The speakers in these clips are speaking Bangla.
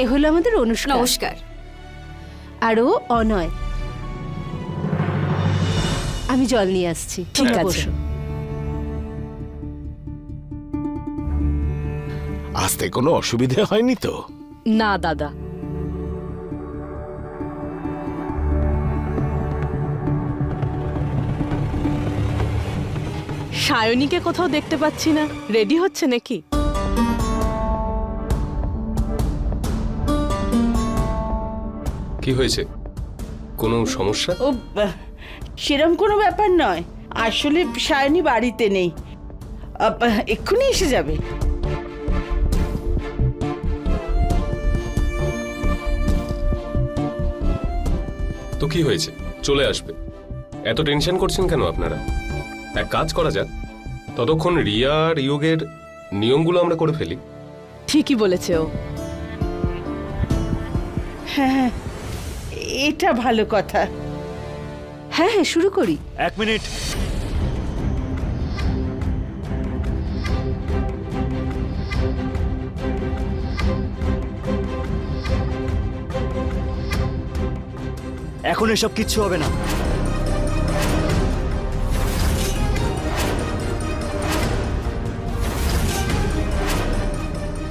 এ হলো আমাদের অনুষ্কা নমস্কার। আর অনয়। আমি জল নিয়ে আসছি ঠিক আছে। আসতে কোনো অসুবিধে হয়নি তো? না দাদা। সায়নীকে কোথাও দেখতে পাচ্ছি না। রেডি হচ্ছে নাকি? কি হয়েছে? কোনো সমস্যা? ও সেরম কোনো ব্যাপার নয়। আসলে সায়নী বাড়িতে নেই। এক্ষুনি এসে যাবে। তো কি হয়েছে? চলে আসবে। এত টেনশন করছেন কেন আপনারা? এক কাজ করা যাক। ততক্ষণ রিয়া আর ইয়োগের নিয়মগুলো আমরা করে ফেলি। ঠিকই বলেছে ও। হ্যাঁ হ্যাঁ। এটা ভালো কথা। হ্যাঁ হ্যাঁ শুরু করি। এক মিনিট। এখন এসব কিচ্ছু হবে না।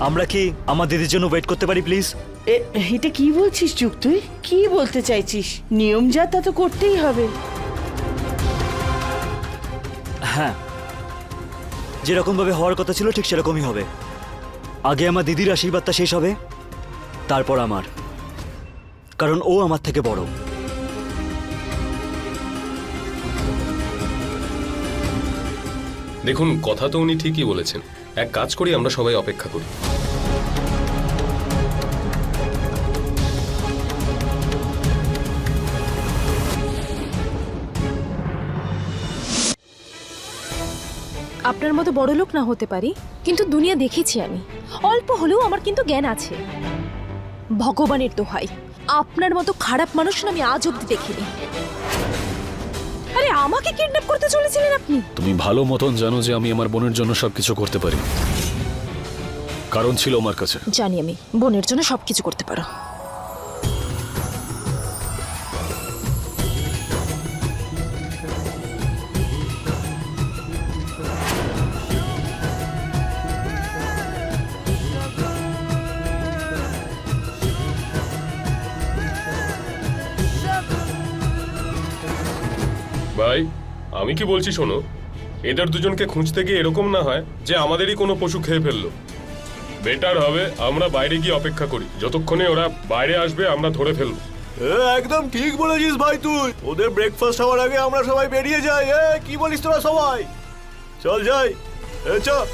আমরা কি আমার দিদির জন্য ওয়েট করতে পারি প্লিজ এটা কি বলছিস যুগ তুই? কি বলতে চাইছিস? নিয়ম যা তা তো করতেই হবে। হ্যাঁ। যেরকম ভাবে হওয়ার কথা ছিল ঠিক সেরকমই হবে। আগে আমার দিদির আশীর্বাদটা শেষ হবে তারপর আমার। কারণ ও আমার থেকে বড়। দেখুন কথা তো উনি ঠিকই বলেছেন। এক কাজ করি আমরা সবাই অপেক্ষা করি। আপনার মতো বড় লোক না হতে পারি কিন্তু দুনিয়া দেখেছি আমি। অল্প হলেও আমার কিন্তু জ্ঞান আছে। ভগবানের দোহাই আপনার মতো খারাপ মানুষ আমি আজ অব্দি দেখিনি। আরে আমাকে কিডন্যাপ করতে চলেছিলেন আপনি? তুমি ভালো মতন জানো যে আমি আমার বোনের জন্য সবকিছু করতে পারি। কারণ ছিল আমার কাছে। জানি আমি বোনের জন্য সবকিছু করতে পারো। আমি কি বলছি শোনো? এদের দুজনকে খুঁজতে গিয়ে এরকম না হয় যে আমাদেরই কোনো পশু খেয়ে ফেলল। বেটার হবে আমরা বাইরে গিয়ে অপেক্ষা করি। যতক্ষণে ওরা বাইরে আসবে, আমরা ধরে ফেলব। একদম ঠিক বলেছিস ভাই তুই। ওদের ব্রেকফাস্ট হওয়ার আগে আমরা সবাই বেরিয়ে যাই। কি বলিস তোরা সবাই? চল যাই। চলো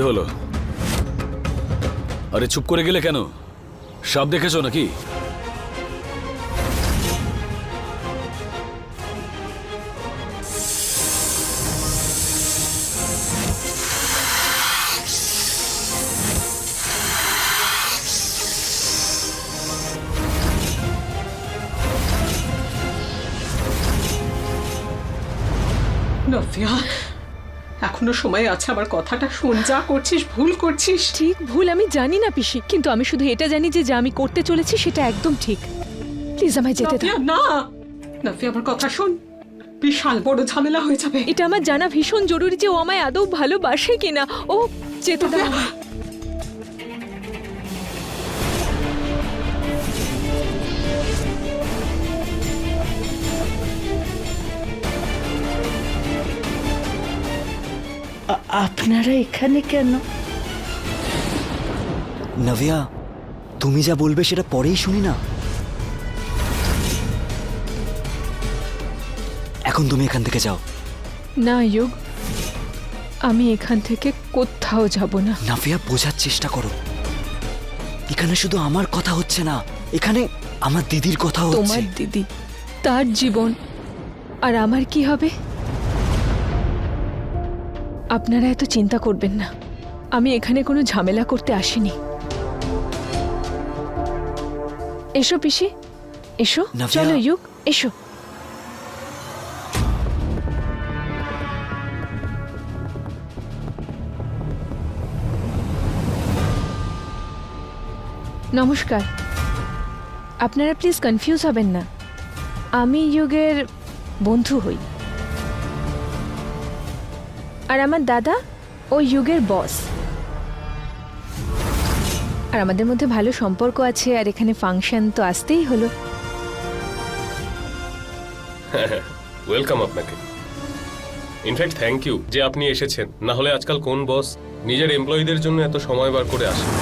কি হলো? আরে চুপ করে গেলে কেন? সাপ দেখেছ নাকি? নফিয়া এখনও সময় আছে আমার কথাটা শোন যা করছিস ভুল করছিস। ঠিক ভুল আমি জানি না পিসি কিন্তু আমি শুধু এটা জানি যে যা আমি করতে চলেছি সেটা একদম ঠিক। প্লিজ আমায় যেতে দাও। না না! তুই আমার কথা শোন। বিশাল বড় ঝামেলা হয়ে যাবে। এটা আমার জানা ভীষণ জরুরি যে ও আমায় আদৌ ভালোবাসে কিনা। ও যেতে দাও। আপনারা এখানে কেন? নভিয়া তুমি যা বলবে সেটা পরেই শুনি না। এখন তুমি এখান থেকে যাও। না ইয়োগ। আমি এখান থেকে কোথাও যাব না। নাভিয়া বোঝার চেষ্টা করো। এখানে শুধু আমার কথা হচ্ছে না এখানে আমার দিদির কথা হচ্ছে। তোমার দিদি তার জীবন আর আমার কি হবে? আপনারা এত চিন্তা করবেন না। আমি এখানে কোনো ঝামেলা করতে আসিনি। এসো পিসি। এসো। চলো ইউক এসো। নমস্কার। আপনারা প্লিজ কনফিউজ হবেন না। আমি যুগের বন্ধু হই। আর আমার দাদা ও যুগের বস। আর আমাদের মধ্যে ভালো সম্পর্ক আছে, আর এখানে ফাংশন তো আসতেই হলো। ওয়েলকাম আপনাকে। ইনফ্যাক্ট থ্যাংক ইউ যে আপনি এসেছেন। না হলে আজকাল কোন বস? নিজের এমপ্লয়ীদের জন্য এত সময় বার করে আসে।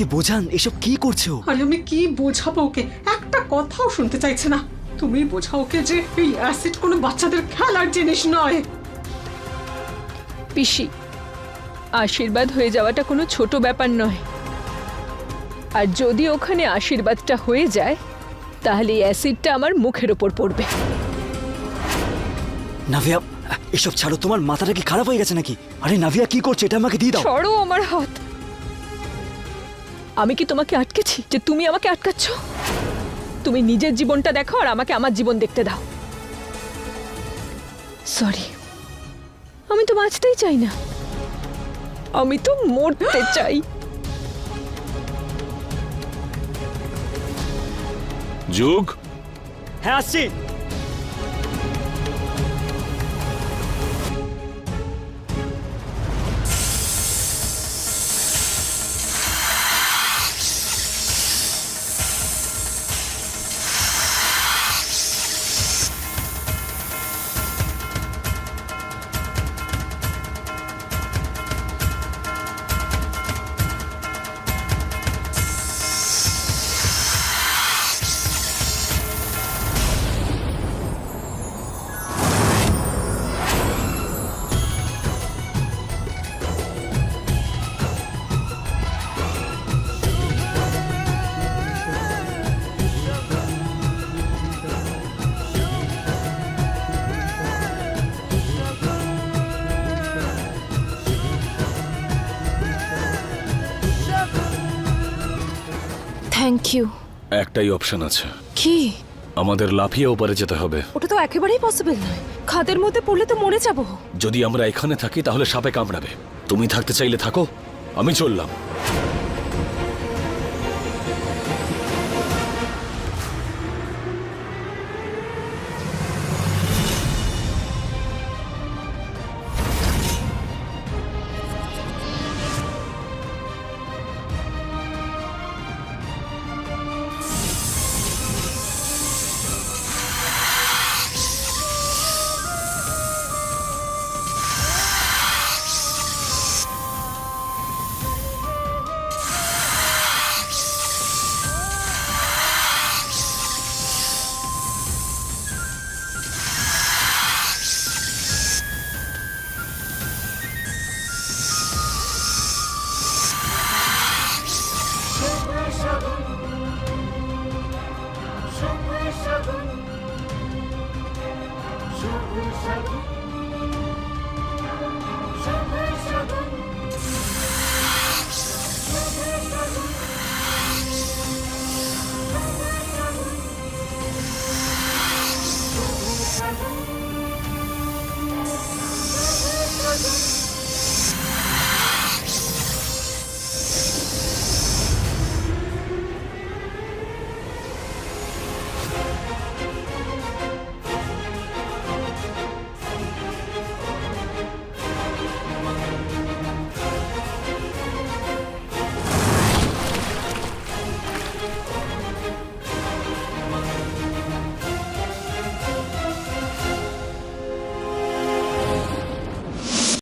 ওকে বোঝান এসব কি করছ? আরে আমি কি বোঝাবো ওকে? একটা কথাও শুনতে চাইছে না। তুমি বোঝাও ওকে যে এই অ্যাসিড কোনো বাচ্চাদের খেলার জিনিস নয়। পিসি আশীর্বাদ হয়ে যাওয়াটা কোনো ছোট ব্যাপার নয়। আর যদি ওখানে আশীর্বাদটা হয়ে যায় তাহলে এই অ্যাসিডটা আমার মুখের ওপর পড়বে। নাভিয়া এসব ছাড়ো তোমার মাথাটা কি খারাপ হয়ে গেছে নাকি? আরে নাভিয়া কি করছে? এটা আমাকে দিয়ে দাও। ছড়ো আমার হাত। আমি কি তোমাকে আটকেছি যে তুমি আমাকে আটকাচ্ছ? তুমি নিজের জীবনটা দেখো আর আমাকে আমার জীবন দেখতে দাও। সরি আমি তো বাঁচতেই চাই না। আমি তো মরতে চাই। যুগ। হ্যাঁ আসছি। থ্যাংক ইউ একটাই অপশন আছে। কি? আমাদের লাফিয়ে ওপারে যেতে হবে। ওটা তো একেবারেই পসিবল নয়। খাদের মধ্যে পড়লে তো মরে যাব। যদি আমরা এখানে থাকি তাহলে সাপে কামড়াবে। তুমি থাকতে চাইলে থাকো। আমি চললাম।